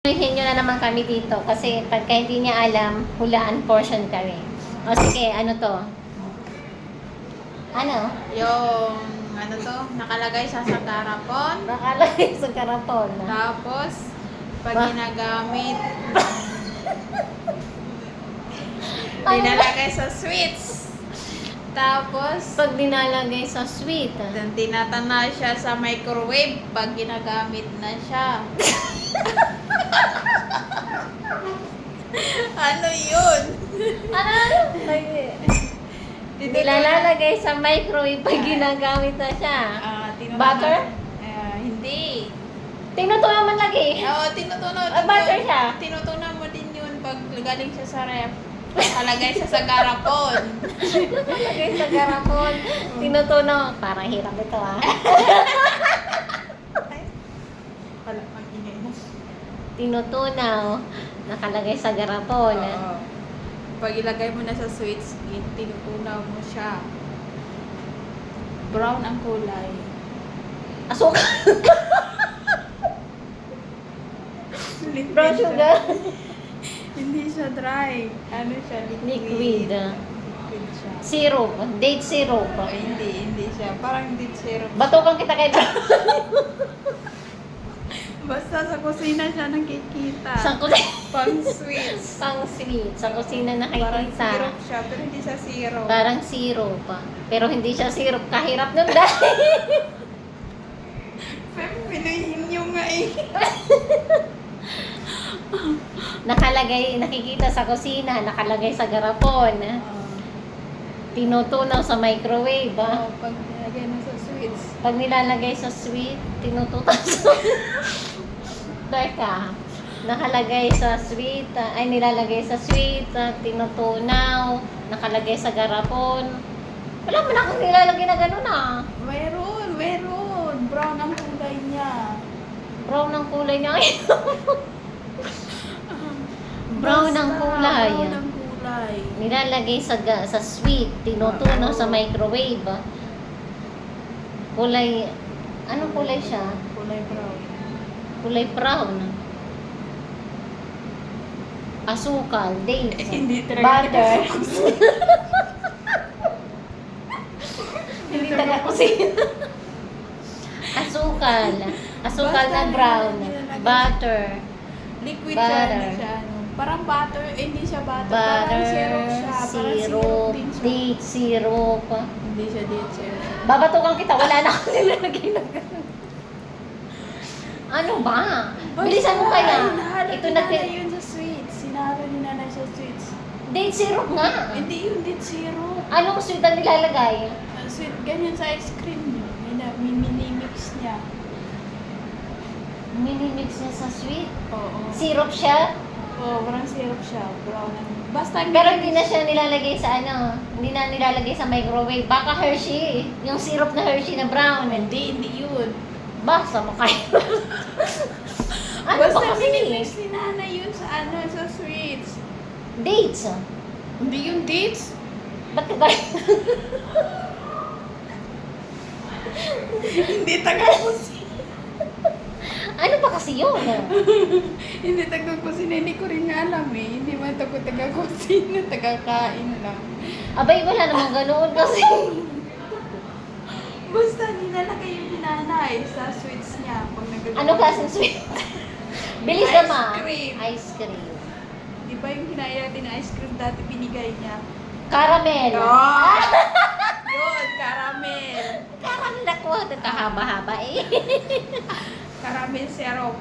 Hingi nyo na naman kami dito kasi pagka hindi niya alam, hulaan portion kami. O sige, ano to? Ano? Yung, ano to, nakalagay sa sakarapon. Nakalagay sa karapon. Tapos, pag Ba- ginagamit, dinalagay sa sweets. Tapos, Pag dinalagay sa sweet. then tinatana siya sa microwave pag ginagamit na siya. ano yun? Ano? Nilalagay sa microwave pag ginagamit na siya. Ah, tinutuna- Butter? Ah, hindi. Tinutunan man lagi. Oo, tinutunaw Ah, butter siya? Tinutunaw mo din yun pag galing siya sa ref. Nakalagay siya sa garapon. Nakalagay sa garapon. Tinutunan. Parang hirap ito ah. Wala pang ingay mo. Tinutunaw. Nakalagay sa garapon. Oo. Pag ilagay mo na sa sweets, i- tinutunaw mo siya. Brown ang kulay. Asukal. Brown sugar. Hindi siya dry. Ano siya? Liquid. Liquid. Liquid siya. Syrup. Date syrup. Ay, hindi, hindi siya. Parang date syrup. Batukan kita kay Basta sa kusina siya nakikita. Sa kusina. Pang sweets. Pang sweet. Sa kusina Parang nakikita. syrup siya, pero hindi siya syrup. Parang syrup. Pero hindi siya syrup. Kahirap nun dahil. Pero pinuhin nyo nga eh. nakalagay, nakikita sa kusina. Nakalagay sa garapon. Tinutunaw sa microwave. ah. Oh, pag nilagay na sa sweets. Pag nilalagay sa sweet, tinutunaw sa... Teka. Nakalagay sa sweet, ah, ay nilalagay sa sweet, ah, tinutunaw, nakalagay sa garapon. Wala mo na akong nilalagay na gano'n ah. Meron, meron. Brown ang kulay niya. Brown ang kulay niya. Brown ang kulay. Brown ang kulay. nilalagay sa sa sweet, tinutunaw sa microwave. Kulay, anong kulay siya? Kulay brown. Kulay brown. Asukal, dates, Hindi butter. Hindi taga kusina. Asukal. Asukal na brown. Butter. Liquid Butter. siya, siya ano. Parang butter, eh, hindi siya butter. Parang Butter, syrup siya. Parang syrup syrup, siya. date syrup. Hindi siya date syrup. Babatukan kita, wala na akong nilalagay na ganun. Ano ba? Bilisan mo kaya. Ito Ito na na yun sa sweets. Sinalo ni nanay sa sweets. Date syrup nga. Hindi yun date syrup. Anong sweet ang nilalagay? Ang sweet, ganyan sa ice cream niya. May, na, may mini-mix niya. Minimix niya sa sweet. Oo. Syrup siya, Oo, parang syrup siya. Brown ang... Basta pero hindi na siya nilalagay sa ano, hindi na nilalagay sa microwave. Baka Hershey, yung syrup na Hershey na brown. Hindi, hindi yun. Basta mo kayo. ano Basta ba kasi? mini-mix ni nanay yun sa ano, sa sweets. Dates. ah. Hindi yung dates. Ba't ka ba? hindi taga-kusina. ano ba kasi yun? hindi taga-kusina. Hindi ko rin alam eh. Hindi man ako taga-kusina. Taga-kain lang. Abay, wala namang ganoon kasi. Basta nilalagay yung ni nanay sa sweets niya. Pag nagagawa. ano klaseng sweet? Bilis Ice naman. cream. Ice cream. Di ba yung kinaya natin na ice cream dati binigay niya? Caramel. Oh! Yun, caramel. Caramel ako. Ito kahaba-haba eh. Caramel syrup.